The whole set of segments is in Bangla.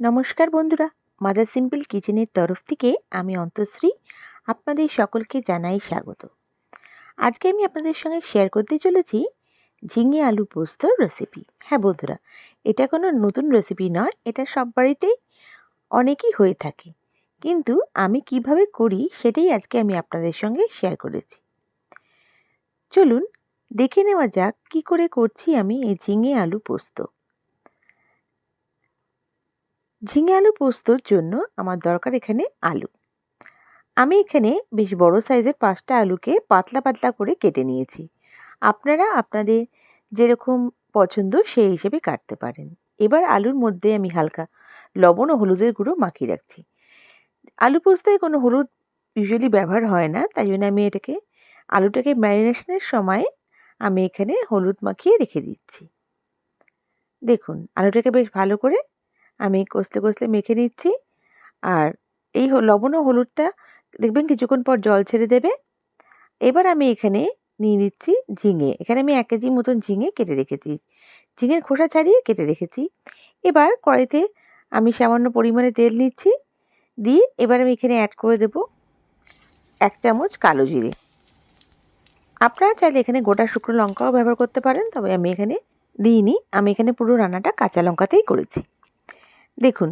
নমস্কার বন্ধুরা মাদার সিম্পল কিচেনের তরফ থেকে আমি অন্তশ্রী আপনাদের সকলকে জানাই স্বাগত। আজকে আমি আপনাদের সঙ্গে শেয়ার করতে চলেছি ঝিঙে আলু পোস্তর রেসিপি হ্যাঁ বন্ধুরা, এটা কোনো নতুন রেসিপি নয়, এটা সব বাড়িতেই অনেকই হয়ে থাকে। কিন্তু আমি কীভাবে করি সেটাই আজকে আমি আপনাদের সঙ্গে শেয়ার করেছি। চলুন, দেখে নেওয়া যাক কি করে করছি আমি এই ঝিঙে আলু পোস্ত। ঝিঙে আলু পোস্তর জন্য আমার দরকার এখানে আলু। আমি এখানে বেশ বড় সাইজের পাঁচটা আলুকে পাতলা পাতলা করে কেটে নিয়েছি। আপনারা আপনাদের যেরকম পছন্দ সেই হিসেবে কাটতে পারেন। এবার আলুর মধ্যে আমি হালকা লবণ ও হলুদের গুঁড়ো মাখিয়ে রাখছি। আলু পোস্তায় কোনো হলুদ ইউজুয়ালি ব্যবহার হয় না, তাই জন্য আমি এটাকে, আলুটাকে ম্যারিনেশনের সময় আমি এখানে হলুদ মাখিয়ে রেখে দিচ্ছি। দেখুন, আলুটাকে বেশ ভালো করে আমি কষতে কষলে মেখে নিচ্ছি। আর এই লবণ ও হলুদটা দেখবেন কিছুক্ষণ পর জল ছেড়ে দেবে। এবার আমি এখানে নিয়ে নিচ্ছি ঝিঙে। এখানে আমি এক কেজি মতন ঝিঙে কেটে রেখেছি। ঝিঙের খোসা ছাড়িয়ে কেটে রেখেছি। এবার কড়াইতে আমি সামান্য পরিমাণে তেল নিচ্ছি। দিয়ে এবার আমি এখানে অ্যাড করে দেব এক চামচ কালো জিরে। আপনারা চাইলে এখানে গোটা শুকনো লঙ্কাও ব্যবহার করতে পারেন, তবে আমি এখানে দিইনি। আমি এখানে পুরো রান্নাটা কাঁচা লঙ্কাতেই করেছি। দেখুন,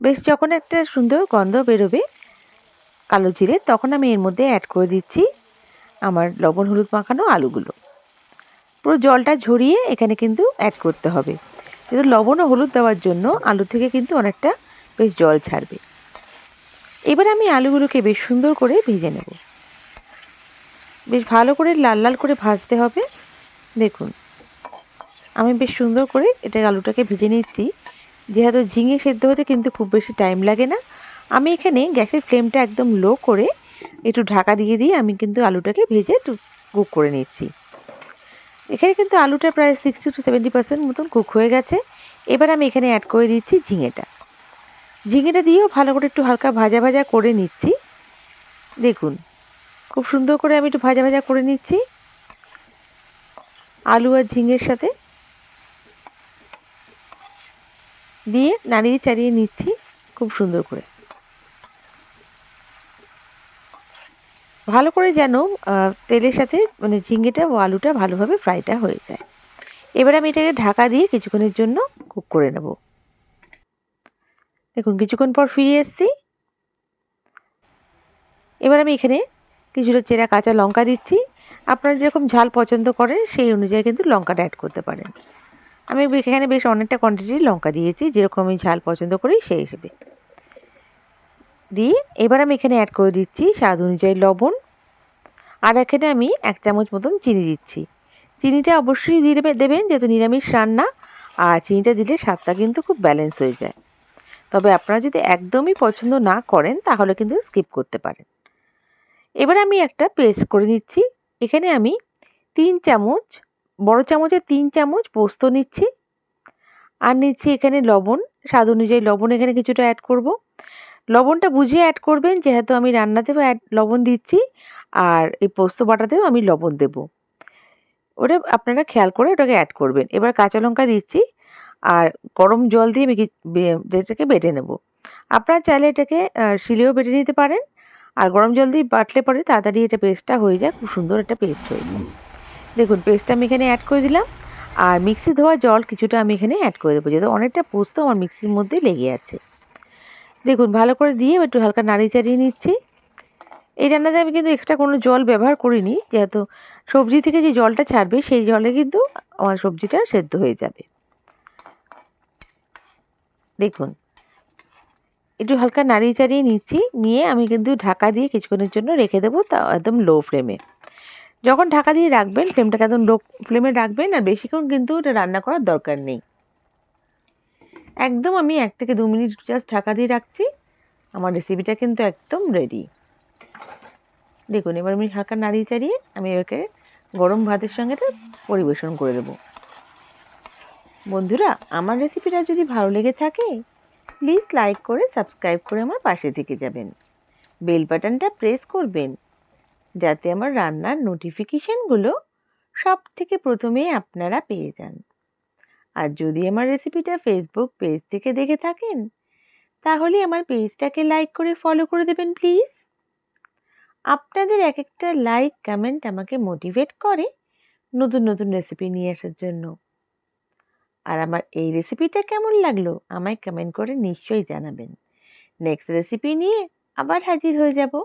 বেশ যখন একটা সুন্দর গন্ধ বেরোবে কালো জিরে, তখন আমি এর মধ্যে অ্যাড করে দিচ্ছি আমার লবণ হলুদ মাখানো আলুগুলো। পুরো জলটা ঝরিয়ে এখানে কিন্তু অ্যাড করতে হবে। কিন্তু লবণ ও হলুদ দেওয়ার জন্য আলু থেকে কিন্তু অনেকটা বেশ জল ছাড়বে। এবার আমি আলুগুলোকে বেশ সুন্দর করে ভেজে নেব। বেশ ভালো করে লাল লাল করে ভাজতে হবে। দেখুন, আমি বেশ সুন্দর করে এটা আলুটাকে ভেজে নিচ্ছি। যেহেতু ঝিঙে সেদ্ধ হতে কিন্তু খুব বেশি টাইম লাগে না, আমি এখানে গ্যাসের ফ্লেমটা একদম লো করে একটু ঢাকা দিয়ে দিয়ে আমি কিন্তু আলুটাকে ভেজে একটু কুক করে নিচ্ছি। এখানে কিন্তু আলুটা প্রায় সিক্সটি টু সেভেন্টি পার্সেন্ট মতন কুক হয়ে গেছে। এবার আমি এখানে অ্যাড করে দিচ্ছি ঝিঙেটা। ঝিঙেটা দিয়েও ভালো করে একটু হালকা ভাজা ভাজা করে নিচ্ছি। দেখুন, খুব সুন্দর করে আমি একটু ভাজা ভাজা করে নিচ্ছি। আলু আর ঝিঙের সাথে দিয়ে নাড়িয়ে চাড়িয়ে নিচ্ছি খুব সুন্দর করে। ভালো করে যেন তেলের সাথে মানে ঝিঙ্গেটা ও আলুটা ভালোভাবে ফ্রাইটা হয়ে যায়। এবার আমি এটাকে ঢাকা দিয়ে কিছুক্ষণের জন্য কুক করে নেব। দেখুন, কিছুক্ষণ পর ফিরে এসছি। এবার আমি এখানে কিছুটা চেরা কাঁচা লঙ্কা দিচ্ছি। আপনারা যেরকম ঝাল পছন্দ করেন, সেই অনুযায়ী কিন্তু লঙ্কাটা অ্যাড করতে পারেন। আমি এখানে বেশ অনেকটা কোয়ান্টিটির লঙ্কা দিয়েছি যেরকম আমি ঝাল পছন্দ করি সেই হিসেবে। দিয়ে এবার আমি এখানে অ্যাড করে দিচ্ছি স্বাদ অনুযায়ী লবণ। আর এখানে আমি এক চামচ মতন চিনি দিচ্ছি। চিনিটা অবশ্যই দিয়ে দেবেন যেহেতু নিরামিষ রান্না, আর চিনিটা দিলে স্বাদটা কিন্তু খুব ব্যালেন্স হয়ে যায়। তবে আপনারা যদি একদমই পছন্দ না করেন, তাহলে কিন্তু স্কিপ করতে পারেন। এবার আমি একটা পেস্ট করে নিচ্ছি। এখানে আমি তিন চামচ বড় চামচের তিন চামচ পোস্ত নিচ্ছি। আর নিচ্ছি এখানে লবণ, স্বাদ অনুযায়ী লবণ এখানে কিছুটা অ্যাড করব। লবণটা বুঝিয়ে অ্যাড করবেন, যেহেতু আমি রান্নাতেও অ্যাড লবণ দিচ্ছি, আর এই পোস্ত বাটাতেও আমি লবণ দেব। ওটা আপনারা খেয়াল করে ওটাকে অ্যাড করবেন। এবার কাঁচা লঙ্কা দিচ্ছি, আর গরম জল দিয়ে আমি এটাকে বেটে নেব। আপনারা চাইলে এটাকে শিলেও বেটে নিতে পারেন, আর গরম জল দিয়ে বাটলে পরে তাড়াতাড়ি এটা পেস্টটা হয়ে যায় খুব সুন্দর একটা পেস্ট হয়ে যায় দেখুন পেস্টটা আমি এখানে অ্যাড করে দিলাম, আর মিক্সি ধোয়া জল কিছুটা আমি এখানে অ্যাড করে দেবো, যেহেতু অনেকটা পোস্ত আমার মিক্সির মধ্যে লেগে আছে। দেখুন, ভালো করে দিয়ে একটু হালকা নাড়ি চাড়িয়ে নিচ্ছি। এই রান্নাতে আমি কিন্তু এক্সট্রা কোনো জল ব্যবহার করিনি, যেহেতু সবজি থেকে যে জলটা ছাড়বে, সেই জলে কিন্তু আমার সবজিটা সেদ্ধ হয়ে যাবে। দেখুন, একটু হালকা নাড়িয়ে চাড়িয়ে নিচ্ছি, নিয়ে আমি কিন্তু ঢাকা দিয়ে কিছুক্ষণের জন্য রেখে দেবো তা একদম লো ফ্লেমে যখন ঢাকা দিয়ে রাখবেন ফ্লেমটাকে একদম লো ফ্লেমে রাখবেন, আর বেশিক্ষণ কিন্তু ওটা রান্না করার দরকার নেই। একদম আমি এক থেকে দু মিনিট জাস্ট ঢাকা দিয়ে রাখছি। আমার রেসিপিটা কিন্তু একদম রেডি দেখুন, এবার আমি হালকা নাড়িয়ে চাড়িয়ে আমি এবারকে গরম ভাতের সঙ্গে এটা পরিবেশন করে দেবো। বন্ধুরা, আমার রেসিপিটা যদি ভালো লেগে থাকে প্লিজ লাইক করে সাবস্ক্রাইব করে আমার পাশে থেকে যাবেন। বেল বাটনটা প্রেস করবেন। যাতে আমার রান্নার নোটিফিকেশানগুলো সব থেকে প্রথমে আপনারা পেয়ে যান। আর যদি আমার রেসিপিটা ফেসবুক পেজ থেকে দেখে থাকেন, তাহলে আমার পেজটাকে লাইক করে ফলো করে দেবেন প্লিজ আপনাদের এক একটা লাইক কমেন্ট আমাকে মোটিভেট করে নতুন নতুন রেসিপি নিয়ে আসার জন্য। আর আমার এই রেসিপিটা কেমন লাগল, আমায় কমেন্ট করে নিশ্চয়ই জানাবেন। নেক্সট রেসিপি নিয়ে আবার হাজির হয়ে যাব।